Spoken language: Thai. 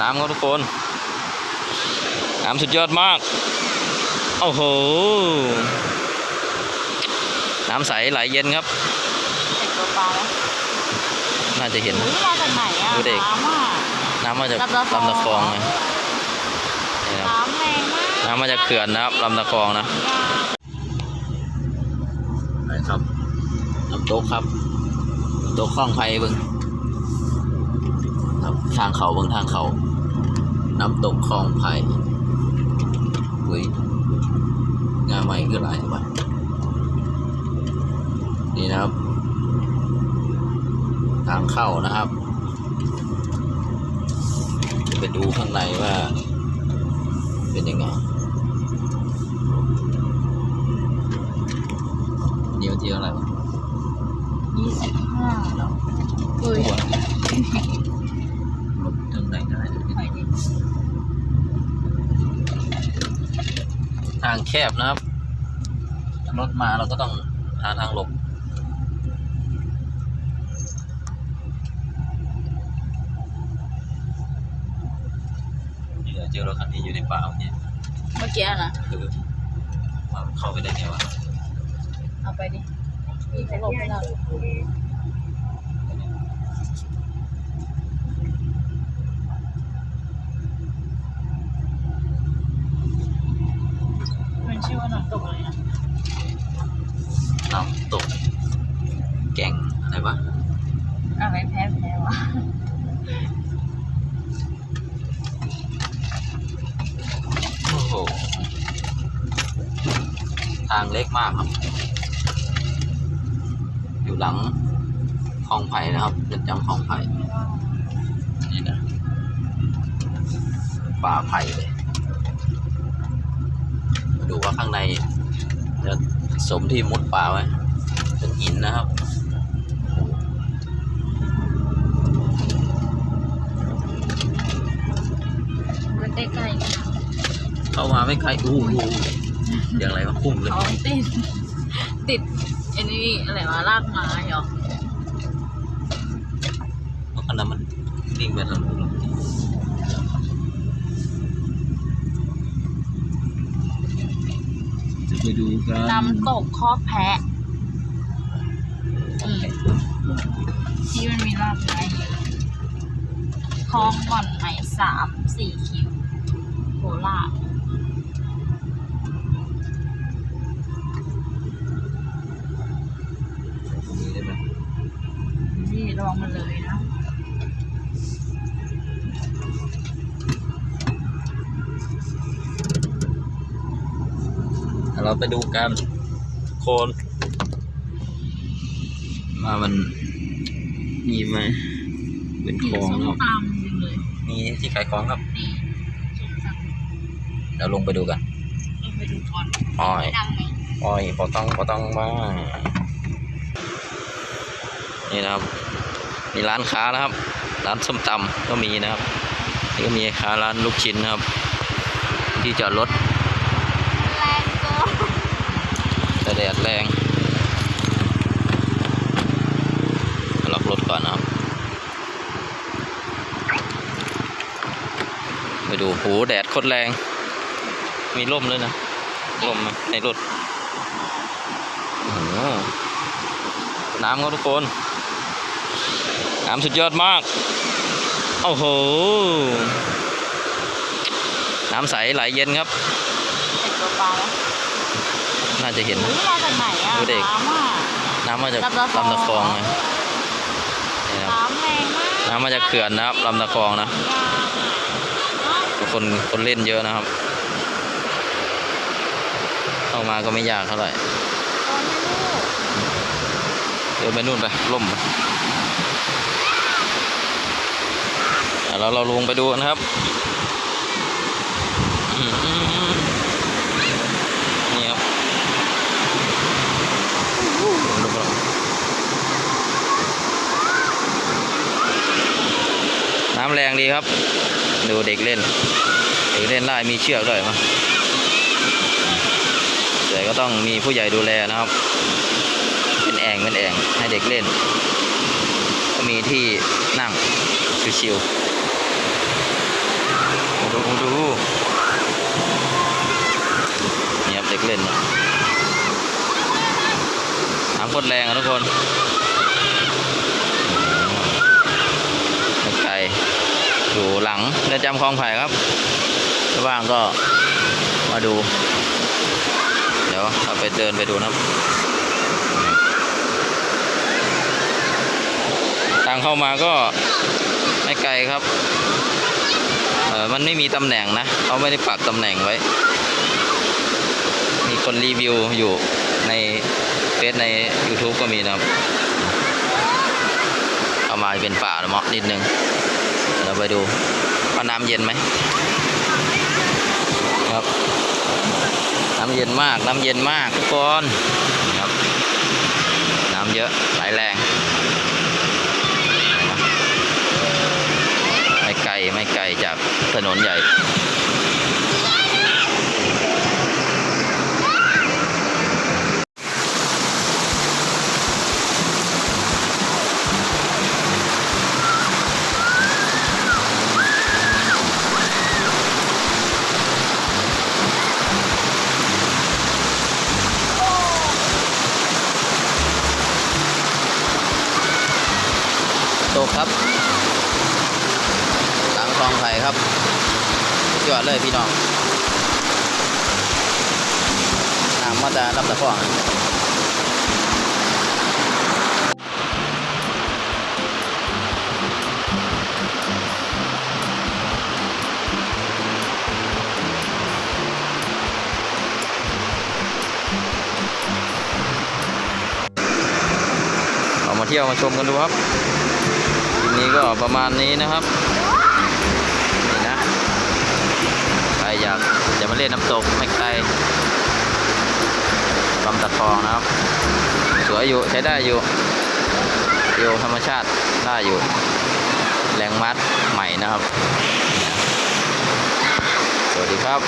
น้ำครับทุกคน น้ำสุดยอดมาก โอ้โห น้ำใสไหลเย็นครับเห็นตัวปลาไหมน่าจะเห็นอุ้ยมาจากไหนอะ ดูเด็ก น้ำอะ น้ำมาจากลำตะคอง ลำตะคองไงนี่ครับน้ำแรงมากน้ำมาจากเขื่อนนะครับลำตะคองนะไปครับน้ำตกครับน้ำตกคลองไผ่เบิ้งครับ ทางเขาเบิ้งทางเขา น้ำตกคลองไผ่อุ้ยงานใหม่คืออะไรวะนี่นะครับ ทางเข้านะครับ จะไปดูข้างในว่า เป็นยังไงเดียวเดียวอะไรวะยี่สิบห้าหรออุ้ย หัวรถทางไหนได้ที่ไหนดีทาง แคบนะครับรถมาเราก็ต้องหาทางหลบนี่เราเจอรถคันนี้อยู่ในป่าเนี่ยเมื่อกี้นะคือว่าเข้าไปได้ไงวะเอาไปดิพี่เขาหลบให้เรามันชื่อว่าน้ำตกอะไรนะ น้ำตก แก่งอะไรวะ อะไรแพ้แพ้วะ โอ้โห ทางเล็กมากครับ อยู่หลังคลองไผ่นะครับเรือนจำคลองไผ่นี่นะป่าไผ่เลยมาดูว่าข้างในจะสมที่มุดป่าไหมเป็นหินนะครับมันใกล้ๆนะเข้ามาไม่ไกลอู้หู อย่างไรวะพุ่งเลยเขาติด ติดไอ้นี่อะไรวะรากไม้เหรอเพราะขนาดมันนิ่งไปทางนู้นหรอกจะไปดูกันน้ำตกคอกแพะอืมที่มันมีรากไม้คลองบ่อนไหมสามสี่คิวโคราช นี่ระวังมันเลยนะเดี๋ยวเราไปดูกันโคนว่ามันมีไหมเป็นคลองส้มครับตำจริงเลยมีที่ขายของครับนี่ส้มตำเดี๋ยวลงไปดูกันเราไปดูก่อนอ้อยดังไหมอ้อยปอต้องปอต้องมานี่นะครับ มีร้านค้านะครับ ร้านส้มตำก็มีนะครับนี่ก็มีค้าร้านลูกชิ้นนะครับ ที่จอดรถแรงกินแต่แดดแรงล็อกรถก่อนนะครับ ไปดูหูแดดโคตรแรง มีร่มเลยนะร่มในรถน้ำครับทุกคน น้ำสุดยอดมาก โอ้โห น้ำใสไหลเย็นครับเห็นตัวปลาไหมน่าจะเห็นอุ้ยมาจากไหนอะดูเด็ก น้ำอะน้ำมาจากลำตะคองลำตะคองไงนี่ครับ น้ำแรงมากน้ำมาจากเขื่อนนะครับลำตะคองนะทุกคนคนเล่นเยอะนะครับเข้ามาก็ไม่ยากเท่าไหร่ตอนนี้ลูกเดินไปนู่นไปล่มไป อะเราเราลงไปดูกันครับนี่ครับน้ำแรงดีครับ ดูเด็กเล่น เด็กเล่นได้มีเชือกด้วยมั้ยแต่ก็ต้องมีผู้ใหญ่ดูแลนะครับ เป็นแอ่งเป็นแอ่งให้เด็กเล่น ก็มีที่นั่งชิวๆ ดูนี่ครับเด็กเล่นนะน้ำโคตรแรงอะทุกคนไม่อยู่หลังเรือนจำคลองไผ่ครับถ้าว่างก็มาดู เดี๋ยวเราไปเดินไปดูนะครับทางเข้ามาก็ไม่ไกลครับ มันไม่มีตำแหน่งนะเขาไม่ได้ปักตำแหน่งไว้ มีคนรีวิวอยู่ในเฟซใน YouTube ก็มีนะครับเอามาเป็นป่าละเมาะนิดนึงเราไปดูว่าน้ำเย็นไหมครับน้ำเย็นมากน้ำเย็นมากทุกคนครับน้ำเยอะไหลแรง ถนนใหญ่ตกครับ ไผ่ครับสุดยอดเลยพี่น้องน้ำมาจะรับตะกร้องเรามาเที่ยวมาชมกันดูครับคลิปนี้ก็ประมาณนี้นะครับ อยากจะมาเล่นน้ำตกไม่ไกลลำตะทองนะครับ สวยอยู่ใช้ได้อยู่วิวธรรมชาติได้อยู่ แรงมัดใหม่นะครับ สวัสดีครับ